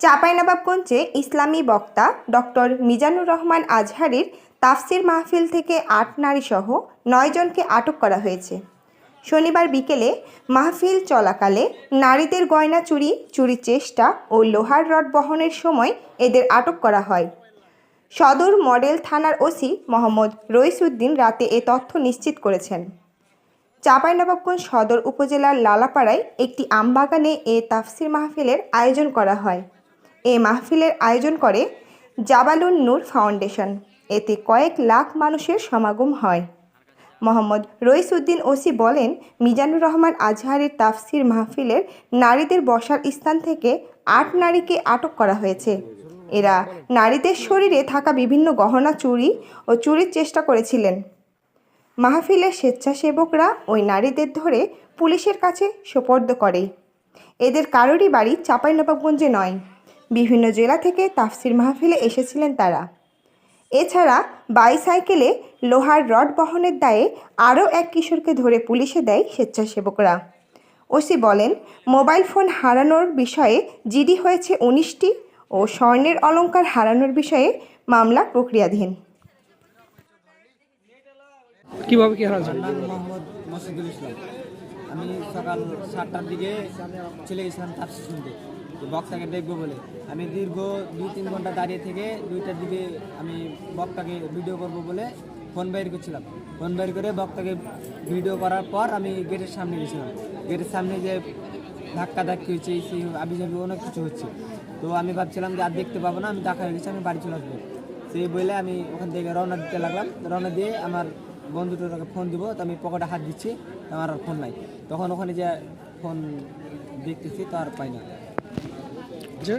চাঁপাইনবাবগঞ্জে ইসলামী বক্তা ডক্টর মিজানুর রহমান আজহারির তাফসির মাহফিল থেকে আট নারীসহ নয়জনকে আটক করা হয়েছে। শনিবার বিকেলে মাহফিল চলাকালে নারীদের গয়না চুরি, চুরির চেষ্টা ও লোহার রড বহনের সময় এদের আটক করা হয়। সদর মডেল থানার ওসি মোহাম্মদ রইসুদ্দিন রাতে এ তথ্য নিশ্চিত করেছেন। চাঁপাইনবাবগঞ্জ সদর উপজেলার লালাপাড়ায় একটি আমবাগানে এ তাফসির মাহফিলের আয়োজন করা হয়। এ মাহফিলের আয়োজন করে জাবালুন নূর ফাউন্ডেশন। এতে কয়েক লাখ মানুষের সমাগম হয়। মোহাম্মদ রইসুদ্দিন ওসি বলেন, মিজানুর রহমান আজহারের তাফসির মাহফিলের নারীদের বসার স্থান থেকে আট নারীকে আটক করা হয়েছে। এরা নারীদের শরীরে থাকা বিভিন্ন গহনা চুরি ও চুরির চেষ্টা করেছিলেন। মাহফিলের স্বেচ্ছাসেবকরা ওই নারীদের ধরে পুলিশের কাছে সোপর্দ করে। এদের কারোরই বাড়ি চাঁপাইনবাবগঞ্জে নয়। বিভিন্ন জেলা থেকে তাফসির মাহফিলে এসেছিলেন তারা। এছাড়া বাইসাইকেলে লোহার রড বহনের দায়ে আরও এক কিশোরকে ধরে পুলিশে দেয় স্বেচ্ছাসেবকরা। ওসি বলেন মোবাইল ফোন হারানোর বিষয়ে জিডি হয়েছে উনিশটি ও স্বর্ণের অলঙ্কার হারানোর বিষয়ে মামলা প্রক্রিয়াধীন। কীভাবে কি মোহাম্মদ মসিদুল ইসলাম। আমি সকাল সাতটার দিকে চলে গেছিলাম তাপসি শুনতে। বক্তাকে দেখব বলে। আমি দীর্ঘ দুই, তিন ঘণ্টা দাঁড়িয়ে থেকে দুইটার দিকে আমি বক্তাকে ভিডিও করব বলে ফোন বাইর করছিলাম। ফোন বাইর করে বক্তাকে ভিডিও করার পর আমি গেটের সামনে গেছিলাম। গেটের সামনে যে ধাক্কা ধাক্কি হচ্ছে সেই আবিজাবি অনেক কিছু হচ্ছে। তো আমি ভাবছিলাম যে আর দেখতে পাবো না, আমি দেখা হয়ে গেছি, আমি বাড়ি চলে আসব। সেই বলে আমি ওখান থেকে রওনা দিতে লাগলাম। রওনা দিয়ে আমার বন্ধুটাকে ফোন দিব, তো আমি পকেটে হাত দিচ্ছি, আমার আর ফোন নাই। তখন ওখানে যে ফোন দেখতেছি, তো আর পাই না। যে